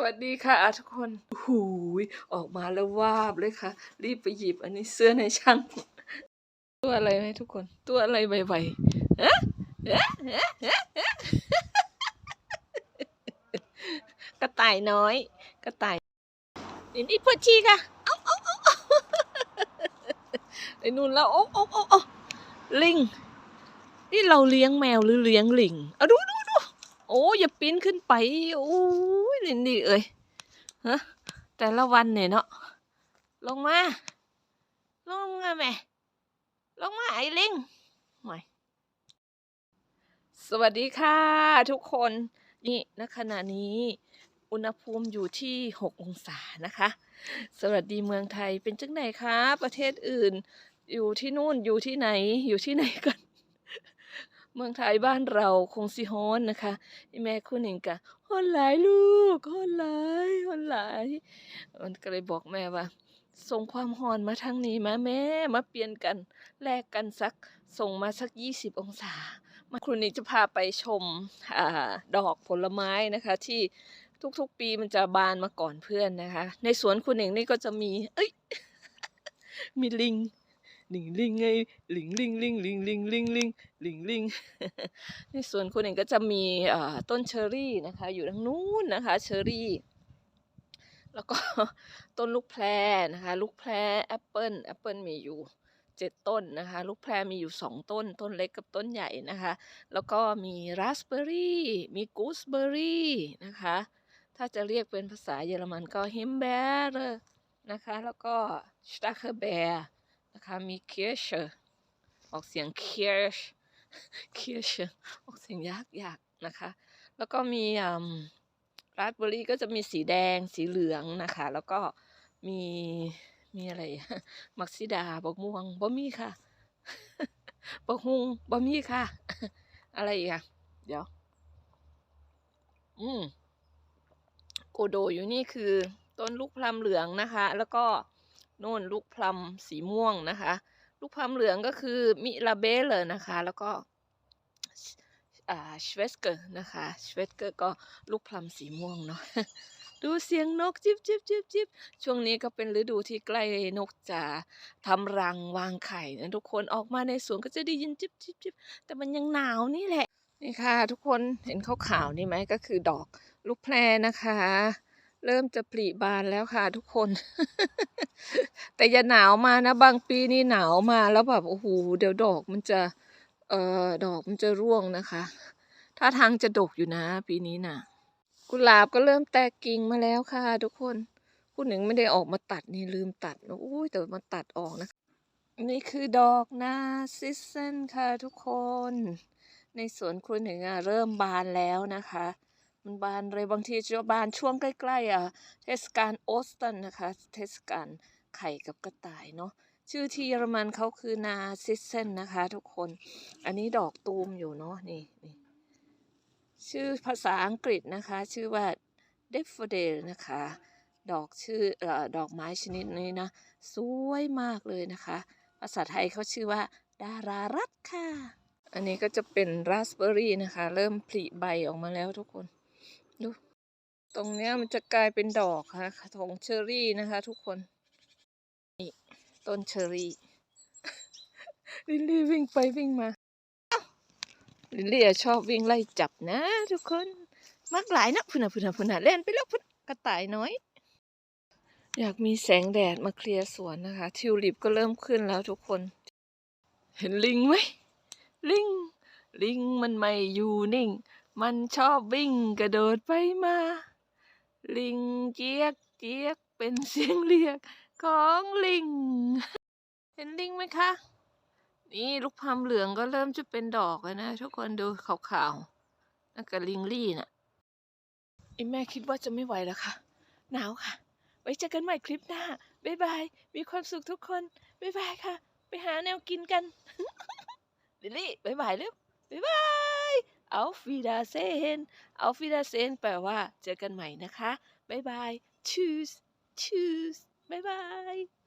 สวัสดีค่ะทุกคนหูยออกมาแล้ววาบเลยค่ะ รีบไปหยิบอันนี้เสื้อในช่าง ตัวอะไรไหมทุกคน ตัวอะไรใบๆฮะฮะฮะฮะฮะกระต่ายน้อย กระต่ายนี่นี่พอชีค่ะเอาเอาเอาเอาไอ้นู่นแล้วโอ้โอ้โอ้โอ้ลิง นี่เราเลี้ยงแมวหรือเลี้ยงลิง เอาดูดูดู โอ้อย่าปีนขึ้นไปโอ้ยนี่นี่เอ้ยฮะแต่ละวันเนี่ยเนาะลงมา ลงมาแม่ลงมาไอ้ลิงหน่อยสวัสดีค่ะ ทุกคนนี่ณขณะนี้ อุณหภูมิอยู่ที่ 6 องศานะคะ สวัสดีเมืองไทยเป็นจังไหนคะ ประเทศอื่น อยู่ที่นู่นอยู่ที่ไหนอยู่ที่ไหนกัน เมืองไทยบ้านเราคงสิฮ้อนนะคะแม่คุณเองกะฮ้อนหลายลูกฮ้อนหลายฮ้อนหลายมันก็เลยบอกแม่ว่า ส่งความร้อนมาทางนี้มาแม่มาเปลี่ยนกันแลกกันสักส่งมาสัก 20 องศามาครูนี้จะพาไปชมอดอกผลไม้นะคะที่ทุกๆ ปีมันจะบานมาก่อนเพื่อนนะคะ ในสวนคุณเองนี่ก็จะมี เอ้ย มีลิง ลิงลิงไงลิงลิงลิงลิงลิงลิงลิงลิงลิงในสวนคุณเองก็จะมีเอ่อต้นเชอรี่นะคะ อยู่ทางนู้นนะคะ เชอรี่ แล้วก็ต้นลูกแพรนะคะ ลูกแพรแอปเปิลแอปเปิลมีอยู่เจ็ดต้นนะคะ ลูกแพรมีอยู่สองต้น ต้นเล็กกับต้นใหญ่นะคะ แล้วก็มีราสเบอร์รี่มีกูสเบอร์รี่นะคะ ถ้าจะเรียกเป็นภาษาเยอรมันก็เฮมเบอร์นะคะ แล้วก็สตาร์เคเบร์ นะคะมีเคียร์ชออกเสียงเคียร์ชเคียร์ชออกเสียงยากยากนะคะ แล้วก็มีราสเบอร์รี่ก็จะมีสีแดงสีเหลืองนะคะ แล้วก็มีมีอะไรมักซิดาบกม่วงบ่มีค่ะบกฮุงบ่มีค่ะ อะไรอีกอะเดี๋ยว อืมโกโดอยู่นี่คือ ต้นลูกพลัมเหลืองนะคะ แล้วก็ โน่นลูกพลัมสีม่วงนะคะ ลูกพลัมเหลืองก็คือมิลาเบลเลยนะคะ แล้วก็อ่าชเวสเกอร์นะคะชเวสเกอร์ก็ลูกพลัมสีม่วงเนาะดูเสียงนกจิบจิบจิบจิบช่วงนี้ก็เป็นฤดูที่ใกล้นกจะทำรังวางไข่นะทุกคนออกมาในสวนก็จะได้ยินจิบจิบจิบแต่มันยังหนาวนี่แหละนี่ค่ะ ทุกคนเห็นขาวๆนี่ไหมก็คือดอกลูกแพรนะคะ เริ่มจะผลิบานแล้วค่ะทุกคน แต่อย่าหนาวมานะ บางปีนี่หนาวมาแล้วแบบโอ้โหเดี๋ยวดอกมันจะ เอ่อดอกมันจะร่วงนะคะท่าทางจะดกอยู่นะ ปีนี้น่ะ กุหลาบก็เริ่มแตกกิ่งมาแล้วค่ะ ทุกคนคุณหนึ่งไม่ได้ออกมาตัดนี่ลืมตัดนะอุ้ยแต่มาตัดออกนะนี่คือดอกนาซิสเซนค่ะทุกคน ในสวนคุณหนึ่งอะเริ่มบานแล้วนะคะ มันบานเลยบางทีจะบานช่วงใกล้ๆอะเทศกาลโอสตันนะคะ เทศกาลไข่กับกระต่ายเนาะชื่อที่เยอรมันเขาคือนาซิสเซนนะคะ ทุกคน อันนี้ดอกตูมอยู่เนาะนี่นี่ชื่อภาษาอังกฤษนะคะ ชื่อว่า d a f f o d i l นะคะ ดอกชื่อเอ่อดอกไม้ชนิดนี้นะ สวยมากเลยนะคะ ภาษาไทยเขาชื่อว่า ดารารัตค่ะ อันนี้ก็จะเป็นราสเบอร์รี่นะคะ เริ่มผลิใบออกมาแล้วทุกคน ดู ตรงเนี้ยมันจะกลายเป็นดอกค่ะของเชอรี่นะคะ ทุกคน นี่ต้นเชอรี่ ลิลลี่วิ่งไปวิ่งมา ลิลลี่ชอบวิ่งไล่จับนะ ทุกคน มักหลายนะพุ่นน่ะพุ่นะพุ่นะเล่นไปแล้วพุ่นกระต่ายน้อย อยากมีแสงแดดมาเคลียร์สวนนะคะ ทิวลิปก็เริ่มขึ้นแล้วทุกคน เห็นลิงไหมลิงลิงมันไม่อยู่นิ่ง มันชอบวิ่งกระโดดไปมา ลิงเจี๊ยกเจี๊ยกเป็นเสียงเรียกของลิง เห็นลิงไหมคะ นี่ลูกพลัมเหลืองก็เริ่มจะเป็นดอกแล้วนะ ทุกคนดูขาวๆนั่นก็ลิงลี่น่ะไอแม่คิดว่าจะไม่ไหวแล้วค่ะ หนาวค่ะ ไว้เจอกันใหม่คลิปหน้า บ๊ายบาย มีความสุขทุกคน บ๊ายบายค่ะ ไปหาแนวกินกัน ลิลลี่บ๊ายบายเร็วบ๊ายบาย เอาฟีดาเซนเอาฟีดาเซนแปลว่าเจอกันใหม่นะคะ บ๊ายบาย choose choose บ๊ายบาย